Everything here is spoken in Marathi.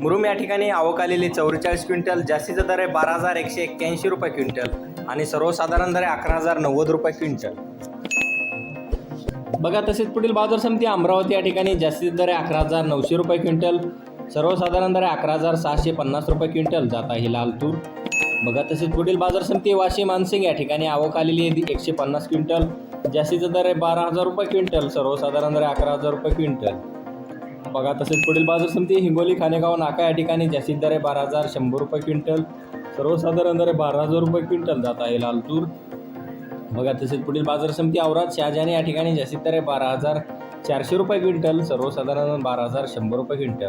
मुरुम या ठिकाणी आवक आलेली चौवेचाळीस क्विंटल जास्तीचा दर आहे बारा हजार एकशे एक्क्याऐंशी रुपये क्विंटल आणि सर्वसाधारण दर आहे अकरा हजार नव्वद रुपये क्विंटल. बघा तसेच पुढील बाजार समिती अमरावती या ठिकाणी जास्तीचा दर आहे अकरा हजार नऊशे रुपये क्विंटल सर्वसाधारण दर आहे अकरा हजार सहाशे पन्नास रुपये क्विंटल जात आहे लाल तूर बघा तसेच पुढील बाजार समिती वाशी मानसिंग या ठिकाणी आवक आलेली आहे एकशे पन्नास क्विंटल जास्तीचा दर आहे बारा हजार रुपये क्विंटल सर्वसाधारण दर आहे अकरा हजार रुपये क्विंटल. बघा तसेच पुढील बाजार समिती हिंगोली खानेगाव नाका या ठिकाणी जास्तीत दर आहे बारा हजार शंभर रुपये क्विंटल सर्वसाधारण दर आहे बारा हजार रुपये क्विंटल जात आहे लाल तूर बघा तसेच पुढील बाजार समिती औरात शहाजानी या ठिकाणी जास्तीत दर आहे बारा हजार चारशे रुपये क्विंटल सर्वसाधारण बारा हजार शंभर रुपये क्विंटल.